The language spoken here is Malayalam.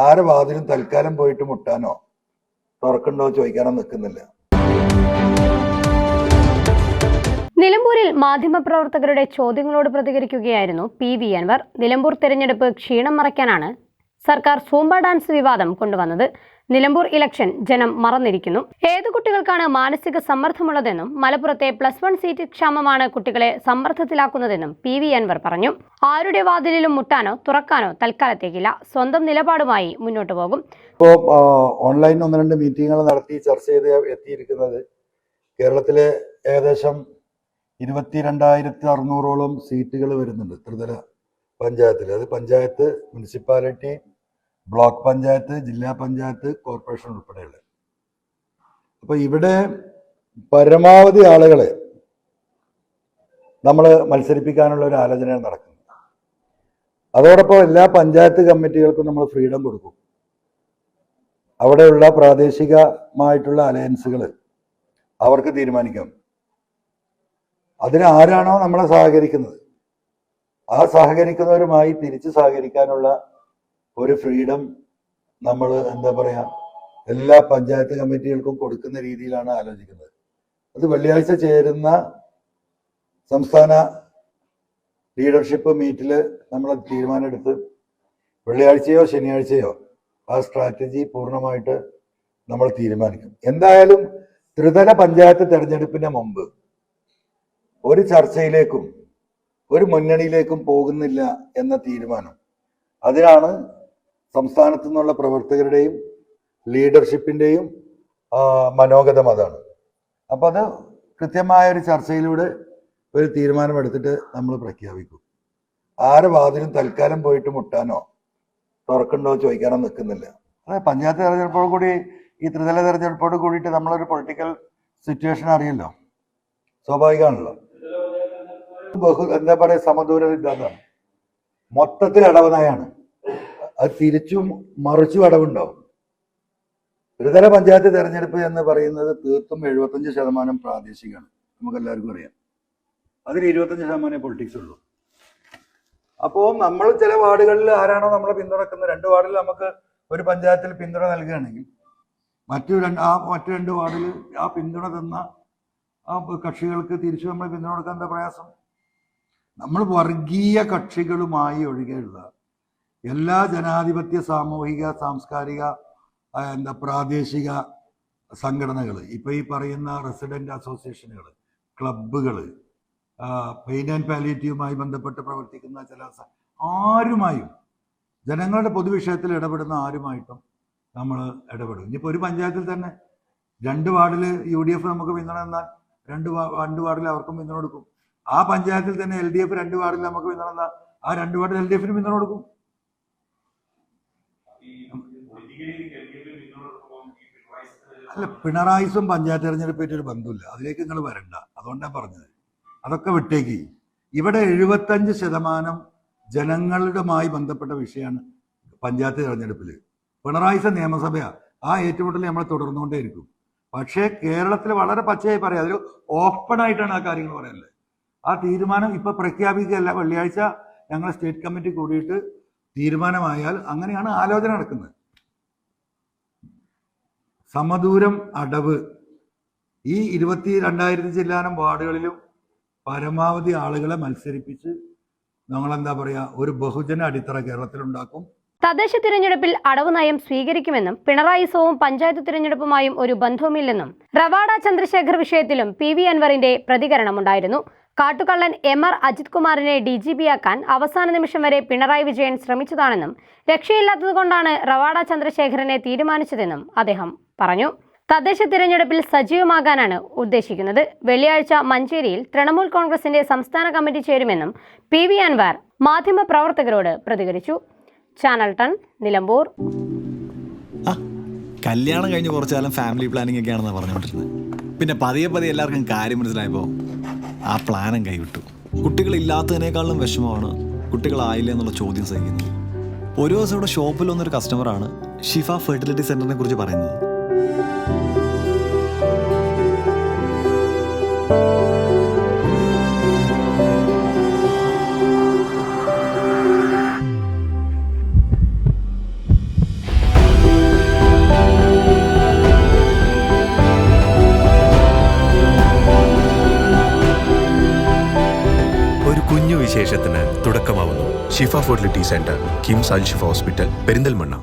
ആരെ വാതിലും തൽക്കാലം പോയിട്ട് മുട്ടാനോ തുറക്കണ്ടോ ചോദിക്കാനോ നിൽക്കുന്നില്ല. നിലമ്പൂരിൽ മാധ്യമപ്രവർത്തകരുടെ ചോദ്യങ്ങളോട് പ്രതികരിക്കുകയായിരുന്നു പി വി അൻവർ. നിലമ്പൂർ തെരഞ്ഞെടുപ്പ് ക്ഷീണം മറയ്ക്കാനാണ് സർക്കാർ സൂംബ ഡാൻസ് വിവാദം കൊണ്ടുവന്നത്. നിലമ്പൂർ ഇലക്ഷൻ ജനം മറന്നിരിക്കുന്നു. ഏത് കുട്ടികൾക്കാണ് മാനസിക സമ്മർദ്ദമുള്ളതെന്നും മലപ്പുറത്തെ പ്ലസ് വൺ സീറ്റ് ക്ഷാമമാണ് കുട്ടികളെ സമ്മർദ്ദത്തിലാക്കുന്നതെന്നും പി വി അൻവർ പറഞ്ഞു. ആരുടെ വാതിലിലും മുട്ടാനോ തുറക്കാനോ തൽക്കാലത്തേക്കില്ല. സ്വന്തം നിലപാടുമായി മുന്നോട്ട് പോകും. ഇപ്പോൾ ഓൺലൈൻ ഒന്ന് രണ്ട് മീറ്റിങ്ങുകൾ നടത്തി ചർച്ച ചെയ്ത് എത്തിയിരിക്കുന്നത് കേരളത്തിലെ ഏകദേശം ഇരുപത്തി രണ്ടായിരത്തി അറുന്നൂറോളം സീറ്റുകൾ വരുന്നുണ്ട് ത്രിതല പഞ്ചായത്തിൽ. അത് പഞ്ചായത്ത് മുനിസിപ്പാലിറ്റി ബ്ലോക്ക് പഞ്ചായത്ത് ജില്ലാ പഞ്ചായത്ത് കോർപ്പറേഷൻ ഉൾപ്പെടെയുള്ള. അപ്പൊ ഇവിടെ പരമാവധി ആളുകളെ നമ്മൾ മത്സരിപ്പിക്കാനുള്ള ഒരു ആലോചനയാണ് നടക്കുന്നത്. അതോടൊപ്പം എല്ലാ പഞ്ചായത്ത് കമ്മിറ്റികൾക്കും നമ്മൾ ഫ്രീഡം കൊടുക്കും. അവിടെയുള്ള പ്രാദേശികമായിട്ടുള്ള അലയൻസുകൾ അവർക്ക് തീരുമാനിക്കാം. അതിന് ആരാണോ നമ്മളെ സഹകരിക്കുന്നത്? ആ സഹകരിക്കുന്നവരുമായി തിരിച്ച് സഹകരിക്കാനുള്ള ഒരു ഫ്രീഡം നമ്മൾ എന്താ പറയാ എല്ലാ പഞ്ചായത്ത് കമ്മിറ്റികൾക്കും കൊടുക്കുന്ന രീതിയിലാണ് ആലോചിക്കുന്നത്. അത് വെള്ളിയാഴ്ച ചേരുന്ന സംസ്ഥാന ലീഡർഷിപ്പ് മീറ്റിൽ നമ്മൾ തീരുമാനമെടുത്ത് വെള്ളിയാഴ്ചയോ ശനിയാഴ്ചയോ ആ സ്ട്രാറ്റജി പൂർണമായിട്ട് നമ്മൾ തീരുമാനിക്കും. എന്തായാലും ത്രിതല പഞ്ചായത്ത് തെരഞ്ഞെടുപ്പിന് മുമ്പ് ഒരു ചർച്ചയിലേക്കും ഒരു മുന്നണിയിലേക്കും പോകുന്നില്ല എന്ന തീരുമാനം. അതിനാണ് സംസ്ഥാനത്തു നിന്നുള്ള പ്രവർത്തകരുടെയും ലീഡർഷിപ്പിന്റെയും ആ, മനോഗതം അതാണ്. അപ്പൊ അത് കൃത്യമായ ഒരു ചർച്ചയിലൂടെ ഒരു തീരുമാനമെടുത്തിട്ട് നമ്മൾ പ്രഖ്യാപിക്കും. ആരെ വാതിലും തൽക്കാലം പോയിട്ട് മുട്ടാനോ തുറക്കണ്ടോ ചോദിക്കാനോ നിൽക്കുന്നില്ല. അതെ പഞ്ചായത്ത് തെരഞ്ഞെടുപ്പോട് കൂടി ഈ ത്രിതല തെരഞ്ഞെടുപ്പോട് കൂടിയിട്ട് നമ്മളൊരു പൊളിറ്റിക്കൽ സിറ്റുവേഷൻ അറിയല്ലോ. സ്വാഭാവികമാണല്ലോ. ബഹു എന്താ പറയുക സമദൂര സിദ്ധാന്തമാണ് മൊത്തത്തിൽ അടവനായാണ്. അത് തിരിച്ചും മറിച്ചും അടവുണ്ടാവും. ത്രിതല പഞ്ചായത്ത് തെരഞ്ഞെടുപ്പ് എന്ന് പറയുന്നത് തീർത്തും എഴുപത്തഞ്ച് ശതമാനം പ്രാദേശികമാണ്. നമുക്ക് എല്ലാവർക്കും അറിയാം. അതിൽ ഇരുപത്തഞ്ച് ശതമാനമേ പൊളിറ്റിക്സ് ഉള്ളൂ. അപ്പോൾ നമ്മൾ ചില വാർഡുകളിൽ ആരാണോ നമ്മളെ പിന്തുണക്കുന്നത് രണ്ട് വാർഡിൽ നമുക്ക് ഒരു പഞ്ചായത്തിൽ പിന്തുണ നൽകുകയാണെങ്കിൽ മറ്റു രണ്ട് ആ മറ്റു രണ്ട് വാർഡിൽ ആ പിന്തുണ തന്ന ആ കക്ഷികൾക്ക് തിരിച്ചു നമ്മൾ പിന്തുണ കൊടുക്കാൻ എന്താ പ്രയാസം? നമ്മൾ വർഗീയ കക്ഷികളുമായി ഒഴികെയുള്ള എല്ലാ ജനാധിപത്യ സാമൂഹിക സാംസ്കാരിക എന്താ പ്രാദേശിക സംഘടനകൾ ഇപ്പൊ ഈ പറയുന്ന റെസിഡന്റ് അസോസിയേഷനുകൾ ക്ലബുകൾ പെയിൻ ആൻഡ് പാലിയേറ്റീവുമായി ബന്ധപ്പെട്ട് പ്രവർത്തിക്കുന്ന ചില ആരുമായും ജനങ്ങളുടെ പൊതുവിഷയത്തിൽ ഇടപെടുന്ന ആരുമായിട്ടും നമ്മൾ ഇടപെടും. ഇനിയിപ്പോൾ ഒരു പഞ്ചായത്തിൽ തന്നെ രണ്ട് വാർഡിൽ യു ഡി എഫ് നമുക്ക് പിന്തുണ രണ്ട് രണ്ട് വാർഡിൽ അവർക്കും പിന്തുണ കൊടുക്കും. ആ പഞ്ചായത്തിൽ തന്നെ എൽ ഡി എഫ് രണ്ട് വാർഡിൽ നമുക്ക് പിന്തുണ ആ രണ്ട് വാർഡിൽ എൽ ഡി എഫിന് പിന്തുണ കൊടുക്കും. അല്ല പിണറായിസും പഞ്ചായത്ത് തെരഞ്ഞെടുപ്പായിട്ട് ഒരു ബന്ധമില്ല അതിലേക്ക് നിങ്ങൾ വരണ്ട. അതുകൊണ്ടാണ് പറഞ്ഞത്. അതൊക്കെ വിട്ടേക്ക്. ഇവിടെ എഴുപത്തഞ്ച് ശതമാനം ജനങ്ങളുടെമായി ബന്ധപ്പെട്ട വിഷയമാണ് പഞ്ചായത്ത് തെരഞ്ഞെടുപ്പിൽ പിണറായിസ നിയമസഭയാ. ആ ഏറ്റുമുട്ടൽ നമ്മൾ തുടർന്നുകൊണ്ടേയിരിക്കും. പക്ഷേ കേരളത്തിൽ വളരെ പച്ചയായി പറയാം. അതിൽ ഓപ്പൺ ആയിട്ടാണ് ആ കാര്യങ്ങൾ പറയുന്നത് ആ തീരുമാനം ഇപ്പൊ പ്രഖ്യാപിക്കുകയല്ല. വെള്ളിയാഴ്ച ഞങ്ങൾ സ്റ്റേറ്റ് കമ്മിറ്റി കൂടിയിട്ട് തീരുമാനമായാൽ അങ്ങനെയാണ് ആലോചന നടക്കുന്നത്. സമദൂരം അടവ്. ഈ ഇരുപത്തി രണ്ടായിരത്തി ചില്ലാനം വാർഡുകളിലും പരമാവധി ആളുകളെ മത്സരിപ്പിച്ച് നമ്മളെന്താ പറയാ ഒരു ബഹുജന അടിത്തറ കേരളത്തിലുണ്ടാക്കും. തദ്ദേശ തിരഞ്ഞെടുപ്പിൽ അടവ് നയം സ്വീകരിക്കുമെന്നും പിണറായി സോവും പഞ്ചായത്ത് തിരഞ്ഞെടുപ്പുമായും ഒരു ബന്ധവുമില്ലെന്നും റവാഡ ചന്ദ്രശേഖർ വിഷയത്തിലും പി വി അൻവറിന്റെ പ്രതികരണമുണ്ടായിരുന്നു. കാട്ടുകള്ളൻ എം ആർ അജിത് കുമാറിനെ ഡി ജി പിയാക്കാൻ അവസാന നിമിഷം വരെ പിണറായി വിജയൻ ശ്രമിച്ചതാണെന്നും രക്ഷയില്ലാത്തതുകൊണ്ടാണ് റവാഡ ചന്ദ്രശേഖരനെ തീരുമാനിച്ചതെന്നും അദ്ദേഹം പറഞ്ഞു. തദ്ദേശ തിരഞ്ഞെടുപ്പിൽ സജീവമാകാനാണ് ഉദ്ദേശിക്കുന്നത്. വെള്ളിയാഴ്ച മഞ്ചേരിയിൽ തൃണമൂൽ കോൺഗ്രസിന്റെ സംസ്ഥാന കമ്മിറ്റി ചേരുമെന്നും പി വി അൻവർ മാധ്യമപ്രവർത്തകരോട് പ്രതികരിച്ചു. ചാനൽ ടൺ നിലമ്പൂർ. കല്യാണം കഴിഞ്ഞ് കുറച്ചു കാലം ഫാമിലി പ്ലാനിംഗ് ഒക്കെയാണെന്നാണ് പറഞ്ഞുകൊണ്ടിരുന്നത്. പിന്നെ പതിയെ പതിയെ എല്ലാവർക്കും കാര്യം മനസ്സിലായപ്പോൾ ആ പ്ലാനും കൈവിട്ടു. കുട്ടികളില്ലാത്തതിനേക്കാളും വിഷമമാണ് കുട്ടികളായില്ല എന്നുള്ള ചോദ്യം സഹിക്കുന്നത്. ഒരു ദിവസം ഇവിടെ ഷോപ്പിൽ വന്നൊരു കസ്റ്റമറാണ് ഷിഫ ഫെർട്ടിലിറ്റി സെന്ററിനെ കുറിച്ച് പറയുന്നത്. വിശേഷത്തിന് തുടക്കമാവുന്നു. Shifa fertility centre KIMS Al Shifa hospital Perinthalmanna.